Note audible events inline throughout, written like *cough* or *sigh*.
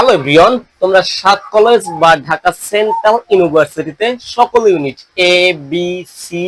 Hello Brian তোমরা সাত college বা ঢাকা সেন্ট্রাল ইউনিভার্সিটিতে সকল ইউনিট এ বি সি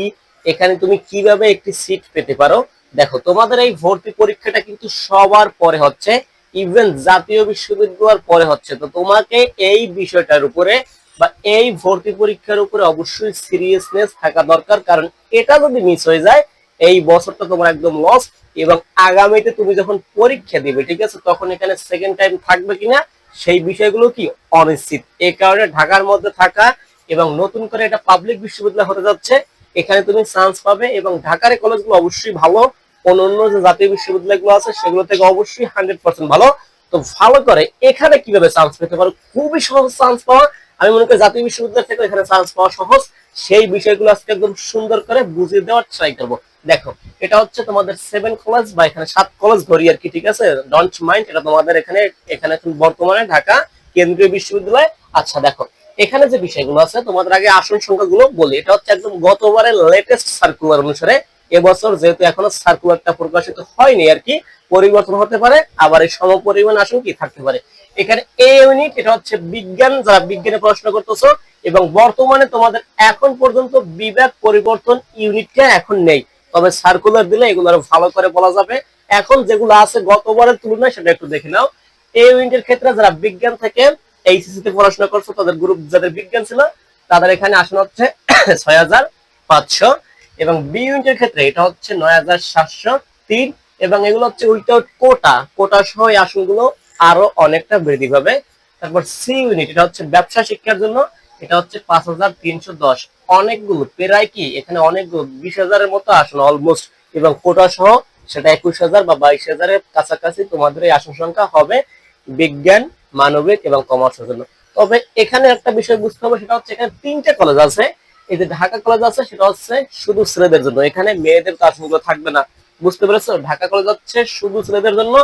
এখানে তুমি কীভাবে একটি সিট পেতে পারো? দেখো, তোমাদের এই ভর্তি পরীক্ষাটা কিন্তু সবার পরে হচ্ছে ইভেন জাতীয় বিশ্ববিদ্যালয়ের পরে হচ্ছে। তো তোমাকে এই বিষয়টার উপরে বা এই ভর্তি পরীক্ষার উপরে অবশ্যই সিরিয়াসনেস থাকা দরকার, কারণ এটা যদি মিস হয়ে যায়, এই বছরটা তোমার একদম লস এবং আগামীতে তুমি যখন পরীক্ষা দিবে, ঠিক আছে, তখন এখানে সেকেন্ড টাইম থাকবে কিনা সেই বিষয়গুলো কি অনিশ্চিত। এ কারণে ঢাকার মধ্যে থাকা এবং নতুন করে এটা পাবলিক বিশ্ববিদ্যালয় হতে যাচ্ছে, এখানে তুমি চান্স পাবে এবং ঢাকার কলেজগুলো অবশ্যই ভালো অন্য যে জাতীয় বিশ্ববিদ্যালয়গুলো আছে সেগুলো থেকে অবশ্যই হান্ড্রেড পার্সেন্ট ভালো। তো ভালো করে এখানে কীভাবে চান্স পেতে পারো? খুবই সহজ চান্স পাওয়া আমি মনে করি জাতীয় বিশ্ববিদ্যালয় থেকে এখানে চান্স পাওয়া সহজ। সেই বিষয়গুলো আজকে একদম সুন্দর করে বুঝিয়ে দেওয়ার ট্রাই করব। দেখো, এটা হচ্ছে তোমাদের সেভেন কলেজ বা এখানে সাত কলেজ ধরি আর কি, ঠিক আছে? ডন্ট মাইন্ড এটা তোমাদের এখানে এখানে বর্তমানে ঢাকা কেন্দ্রীয় বিশ্ববিদ্যালয়। আচ্ছা দেখো, এখানে যে বিষয়গুলো আছে, তোমাদের আগে আসন সংখ্যাগুলো বলি। এটা হচ্ছে একদম গতবারের লেটেস্ট সার্কুলার অনুসারে। এবছর যেহেতু এখনও সার্কুলারটা প্রকাশিত হয়নি আর কি, পরিবর্তন হতে পারে, আবার এই সম পরিমাণ আসন কি থাকতে পারে? এখানে এ ইউনিট এটা হচ্ছে বিজ্ঞান, যারা বিজ্ঞানে পড়াশোনা করতেছো, এবং বর্তমানে তোমাদের এখন পর্যন্ত বিভাগ পরিবর্তন ইউনিটটা এখন নেই। তবে সার্কুলার দিলে এগুলো আরও ভালো করে বলা যাবে। এখন যেগুলো আছে গতবারের তুলনায় সেটা একটু দেখে নাও। এ ইউনিটের ক্ষেত্রে যারা বিজ্ঞান থেকে এইচএসসি তে পড়াশোনা করছ, তাদের গ্রুপ যাদের বিজ্ঞান ছিল, তাদের এখানে আসন হচ্ছে *coughs* ছয় হাজার পাঁচশো এবং বি ইউনিটের ক্ষেত্রে এটা হচ্ছে নয় হাজার সাতশো তিন এবং এগুলো হচ্ছে উইথাউট কোটা। কোটা সহ এই আসনগুলো আরও অনেকটা বৃদ্ধি পাবে। তারপর সি ইউনিট এটা হচ্ছে ব্যবসা শিক্ষার জন্য, এটা হচ্ছে পাঁচ হাজার তিনশো দশ। অনেকগুলো, প্রায় কি, এখানে অনেকগুলো, বিশ হাজারের মতো আসন অলমোস্ট এবং কোটা সহ সেটা একুশ হাজার বা বাইশ হাজারের কাছাকাছি তোমাদের এই আসন সংখ্যা হবে বিজ্ঞান, মানবিক এবং কমার্সের জন্য। তবে এখানে একটা বিষয় বুঝতে হবে, সেটা হচ্ছে এখানে তিনটে কলেজ আছে। এই যে ঢাকা কলেজ আছে, সেটা হচ্ছে শুধু ছেলেদের জন্য। এখানে মেয়েদের তো আসনগুলো থাকবে না। বুঝতে পেরেছ? ঢাকা কলেজ হচ্ছে শুধু ছেলেদের জন্য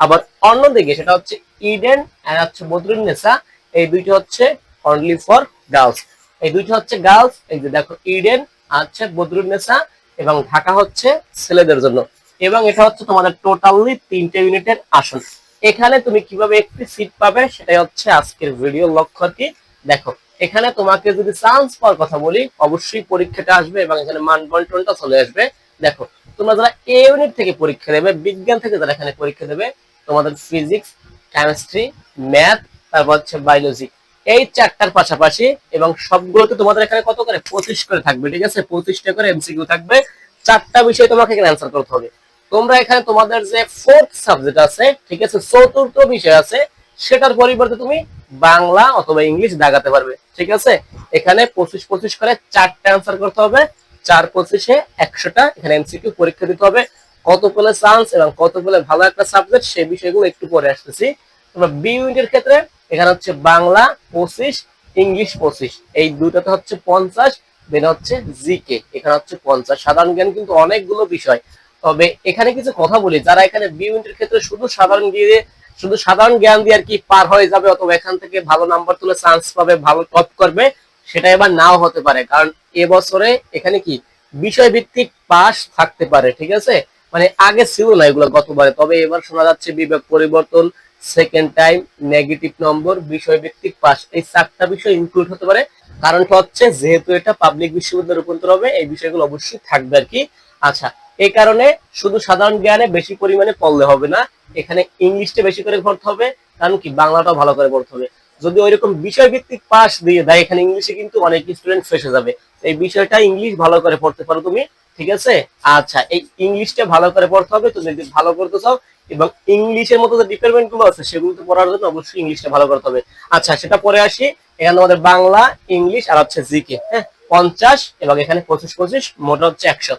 আবার অন্যদিকে সেটা হচ্ছে ইডেন আর হচ্ছে বদরুন নেসা এই দুইটি হচ্ছে অনলি ফর গার্লস এই দুইটি হচ্ছে গার্লস এই যে দেখো ইডেন আছে নেসা এবং ঢাকা হচ্ছে ছেলেদের জন্য। এবং এটা হচ্ছে তোমাদের টোটালি তিনটে ইউনিটের আসন। এখানে তুমি কীভাবে একটি সিট পাবে সেটাই হচ্ছে আজকের ভিডিও লক্ষ্য কি দেখো, এখানে তোমাকে যদি চান্স পাওয়ার কথা বলি, অবশ্যই পরীক্ষাটা আসবে এবং এখানে মান বন্টনটা চলে আসবে। দেখো তোমরা যারা এ ইউনিট থেকে পরীক্ষা দেবে, বিজ্ঞান থেকে যারা এখানে পরীক্ষা দেবে, তোমাদের ফিজিক্স কেমিস্ট্রি ম্যাথ তারপর হচ্ছে বায়োলজি এই চারটার পাশাপাশি এবং সবগুলোতে তোমাদের এখানে কত করে? পঁচিশ করে থাকবে, ঠিক আছে? পঁচিশটা করে এমসিকিউ থাকবে। চারটা বিষয় তোমাকে এখানে অ্যান্সার করতে হবে। তোমরা এখানে তোমাদের যে ফোর্থ সাবজেক্ট আছে, ঠিক আছে? চতুর্থ বিষয় আছে, সেটার পরিবর্তে তুমি বাংলা অথবা ইংলিশ দাগাতে পারবে, ঠিক আছে? এখানে পঁচিশ পঁচিশ করে চারটা অ্যান্সার করতে হবে। চার পঁচিশে একশোটা এখানে এমসিকিউ পরীক্ষা দিতে হবে। কত পেলে চান্স এবং কত পেলে ভালো একটা সাবজেক্ট সেই বিষয়গুলো একটু পরে আসতেছি। তোমরা বি ইউনিটের ক্ষেত্রে এখানে হচ্ছে বাংলা পঁচিশ, ইংলিশ পঁচিশ। এই দুটাতে হচ্ছে পঞ্চাশ দেন হচ্ছে জিকে এখানে হচ্ছে পঞ্চাশ। সাধারণ জ্ঞান কিন্তু অনেকগুলো বিষয়। তবে এখানে কিছু কথা বলি। যারা এখানে বি ইউনিটের ক্ষেত্রে শুধু সাধারণ দিয়ে শুধু সাধারণ জ্ঞান দিয়ে আর কি পার হয়ে যাবে, অথবা এখান থেকে ভালো নাম্বার তুলে চান্স পাবে, ভালো টপ করবে সেটা এবার নাও হতে পারে, কারণ এবছরে এখানে কি বিষয় ভিত্তিক পাস থাকতে পারে, ঠিক আছে? মানে আগে ছিল না এগুলো গতবারে, তবে এবার শোনা যাচ্ছে বিভাগ পরিবর্তন সেকেন্ড টাইম নেগেটিভ নম্বর বিষয় ভিত্তিক পাস। এই চারটা বিষয় ইনক্লুড হতে পারে, কারণটা হচ্ছে যেহেতু এটা পাবলিক বিশ্ববিদ্যালয়ে রূপান্তর হবে, এই বিষয়গুলো অবশ্যই থাকবে আর কি। আচ্ছা এই কারণে শুধু সাধারণ জ্ঞানে বেশি পরিমাণে পড়লে হবে না, এখানে ইংলিশটা বেশি করে পড়তে হবে, কারণ কি বাংলাটাও ভালো করে পড়তে হবে। যদি ওইরকম বিষয় ভিত্তিক পাস দিয়ে দেয়, এখানে ইংলিশে কিন্তু অনেক স্টুডেন্ট ফেসে যাবে। এই বিষয়টা ইংলিশ ভালো করে পড়তে পারো তুমি, ঠিক আছে? আচ্ছা এই ইংলিশটা ভালো করে পড়তে হবে, তুমি যদি ভালো করতে চাও, এবং ইংলিশের মতো যে ডিপার্টমেন্টগুলো আছে সেগুলোতে পড়ার জন্য অবশ্যই ইংলিশটা ভালো করতে হবে। আচ্ছা সেটা পরে আসি। এখানে আমাদের বাংলা ইংলিশ আর হচ্ছে জিকে হ্যাঁ? পঞ্চাশ এবং এখানে পঁচিশ পঁচিশ, মোট হচ্ছে একশো।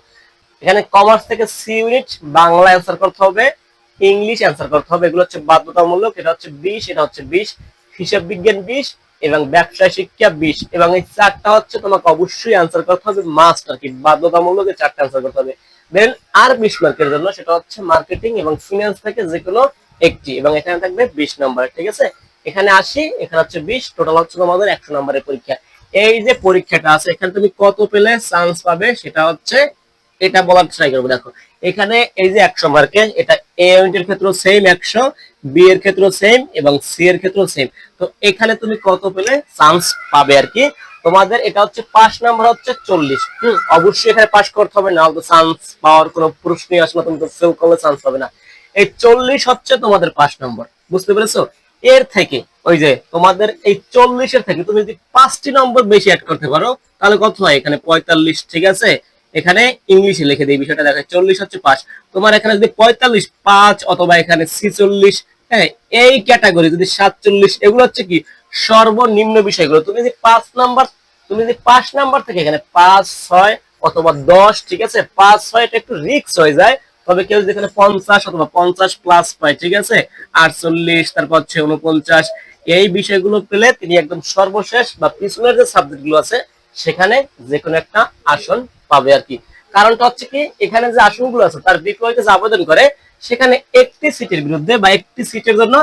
এখানে কমার্স থেকে সি ইউনিট বাংলা অ্যান্সার করতে হবে ইংলিশ অ্যান্সার করতে হবে, এগুলো হচ্ছে বাধ্যতামূলক, এটা হচ্ছে বিশ, এটা হচ্ছে বিশ। হিসাব বিজ্ঞান বিশ এবং ব্যবসায় শিক্ষা বিশ। এবং এই চারটা হচ্ছে তোমাকে অবশ্যই আনসার করতে হবে মাস্ট আর কি, বাধ্যতামূলক এই চারটা অ্যান্সার করতে হবে। দেন আর বিশ মার্কের জন্য সেটা হচ্ছে মার্কেটিং এবং ফিনান্স থেকে যে কোনো একটি এবং এখানে থাকবে বিশ নম্বর ঠিক আছে? এখানে আসি, এখানে হচ্ছে বিশ টোটাল হচ্ছে তোমাদের একশো নম্বরের পরীক্ষা। এই যে পরীক্ষাটা আছে, এখানে তুমি কত পেলে চান্স পাবে সেটা হচ্ছে, এটা বলার ট্রাই করব, দেখো। এখানে এই যে একশো মার্কে এটা এ ইউনিটের ক্ষেত্রে সেম একশো বি এর ক্ষেত্রেও সেম এবং সি এর ক্ষেত্রেও সেম তো এখানে তুমি কত পেলে? চান্স পাবে আর কি। তোমাদের এটা হচ্ছে পাস নাম্বার হচ্ছে চল্লিশ। হম, অবশ্যই এখানে পাস করতে হবে না তো চান্স পাওয়ার কোনো প্রশ্নই আসলে তুমি তো ফেল করলে চান্স পাবে না। এই চল্লিশ হচ্ছে তোমাদের পাস নম্বর বুঝতে পেরেছ? এর থেকে, ওই যে তোমাদের এই চল্লিশের থেকে তুমি যদি পাঁচটি নম্বর বেশি অ্যাড করতে পারো, তাহলে কত হয়? এখানে পঁয়তাল্লিশ, ঠিক আছে? এখানে ইংলিশে লিখে দিই, বিষয়টা দেখায় চল্লিশ হচ্ছে পাঁচ। তোমার এখানে যদি পঁয়তাল্লিশ, পাঁচ অথবা এখানে ছিচল্লিশ হ্যাঁ এই ক্যাটাগরি যদি সাতচল্লিশ, এগুলো হচ্ছে কি? সর্বনিম্ন বিষয়গুলো। তুমি যদি পাঁচ নাম্বার, তুমি যদি পাঁচ নাম্বার থেকে এখানে পাঁচ, ছয় অথবা দশ, ঠিক আছে? পাঁচ, ছয়টা একটু রিক্স হয়ে যায়, তবে কেউ যদি এখানে পঞ্চাশ অথবা পঞ্চাশ প্লাস পায়, ঠিক আছে? আটচল্লিশ, তারপর হচ্ছে উনপঞ্চাশ এই বিষয়গুলো পেলে তিনি একদম সর্বশেষ বা পিছনের যে সাবজেক্টগুলো আছে, সেখানে যে কোনো একটা আসন পাবে আর কি। কারণটা হচ্ছে কি, এখানে যে আসনগুলো আছে, তার বিপরীতে যে আবেদন করে সেখানে একটি সিটের বিরুদ্ধে বা একটি সিটের জন্য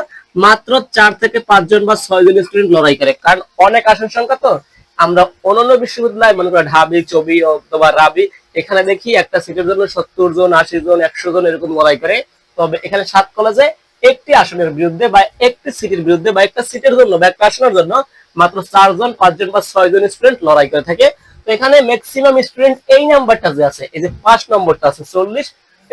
মাত্র চার থেকে পাঁচজন বা ছয় জন স্টুডেন্ট লড়াই করে। কারণ অনেক আসন সংখ্যা তো। আমরা অন্যান্য বিশ্ববিদ্যালয়, মনে করো ঢাবি, চবি অথবা রাবি, এখানে দেখি একটা সিটের জন্য সত্তর জন, আশি জন, একশো জন এরকম লড়াই করে। তবে এখানে সাত কলেজে একটি আসনের বিরুদ্ধে বা একটি সিটের বিরুদ্ধে বা একটা সিটের জন্য বা একটা আসনের জন্য মাত্র চারজন, পাঁচজন বা ছয় জন স্টুডেন্ট লড়াই করে থাকে। তো এখানে ম্যাক্সিমাম স্টুডেন্ট এই নাম্বারটা যে আছে, এই যে পাঁচ নম্বরটা আছে, চল্লিশ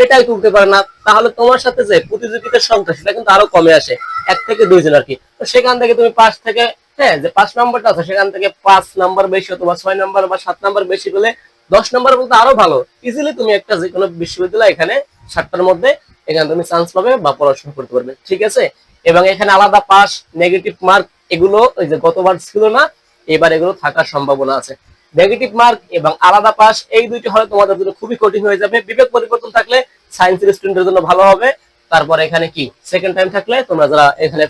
এটাই তুলতে পারে না। তাহলে তোমার সাথে যে প্রতিযোগিতার সংখ্যা, সেটা কিন্তু আরও কমে আসে। এক থেকে দুইজন আর কি তো সেখান থেকে তুমি পাঁচ থেকে হ্যাঁ যে পাঁচ নম্বরটা আছে, সেখান থেকে পাঁচ নম্বর বেশি অথবা ছয় নাম্বার বা সাত নাম্বার বেশি পেলে দশ নম্বর বলতে আরও ভালো। ইজিলি তুমি একটা যে কোনো বিশ্ববিদ্যালয় এখানে সাতটার মধ্যে এখানে তুমি চান্স পাবে বা পড়াশোনা করতে পারবে। ঠিক আছে? এবং এখানে আলাদা পাস নেগেটিভ মার্ক এগুলো ওই যে গতবার ছিল না, এবার এগুলো থাকার সম্ভাবনা আছে। নেগেটিভ মার্ক এবং আলাদা পাস এই দুইটি হলে তোমাদের জন্য খুবই কঠিন হয়ে যাবে। বিবেক পরিবর্তন থাকলে সায়েন্সের স্টুডেন্টের জন্য ভালো হবে। তারপর এখানে কি? সেকেন্ড টাইম থাকলে তোমরা যারা এখানে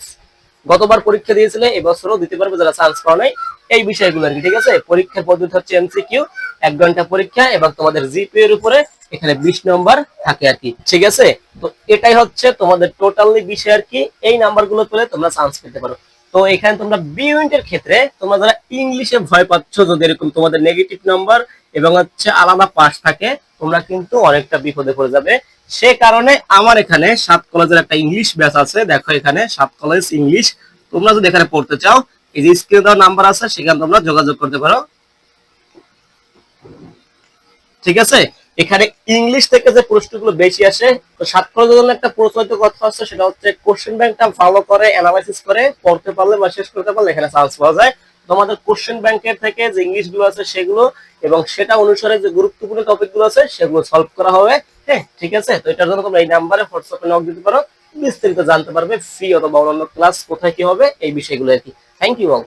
গতবার পরীক্ষা দিয়েছিলে এবছরও দিতে পারবে যারা চান্স পাও নাই, এই বিষয়গুলো আর কি, ঠিক আছে? পরীক্ষার পদ্ধতি হচ্ছে এমসিকিউ এক ঘণ্টা পরীক্ষা এবং তোমাদের জিপি এর উপরে এখানে বিশ নম্বর থাকে আর কি, ঠিক আছে? তো এটাই হচ্ছে তোমাদের টোটালি বিষয় আর কি। এই নাম্বারগুলো পেলে তোমরা চান্স পেতে পারো। তো এখানে তোমরা বি ইউনিটের ক্ষেত্রে তোমরা যারা ইংলিশে ভয় পাচ্ছ, যদি এরকম তোমাদের নেগেটিভ নাম্বার এবং হচ্ছে আলাদা পাস থাকে, তোমরা কিন্তু অনেকটা বিপদে পড়ে যাবে। সে কারণে আমার এখানে সাত কলেজের একটা ইংলিশ ব্যাচ আছে। দেখো এখানে সাত কলেজ ইংলিশ তোমরা যদি এখানে পড়তে চাও, এই যে স্ক্রিনে দেওয়া নাম্বার আছে, সেখানে তোমরা যোগাযোগ করতে পারো। ঠিক আছে? এখানে ইংলিশ থেকে যে প্রশ্নগুলো বেশি আসে, তো সাত জন্য একটা প্রচলিত কথা হচ্ছে সেটা হচ্ছে কোশ্চেন ব্যাংকটা ভালো করে অ্যানালাইসিস করে, পড়তে পারলে বা শেষ করতে পারলে এখানে চান্স পাওয়া যায়। তোমাদের কোশ্চেন ব্যাংকের থেকে যে ইংলিশগুলো আছে সেগুলো এবং সেটা অনুসারে যে গুরুত্বপূর্ণ টপিকগুলো আছে সেগুলো সলভ করা হবে। হ্যাঁ ঠিক আছে? তো এটার জন্য তোমরা এই নাম্বারে হোয়াটসঅ্যাপে নক দিতে পারো। বিস্তারিত জানতে পারবে ফ্রি অথবা অন্যান্য ক্লাস কোথায় কি হবে, এই বিষয়গুলো আর কি। Thank you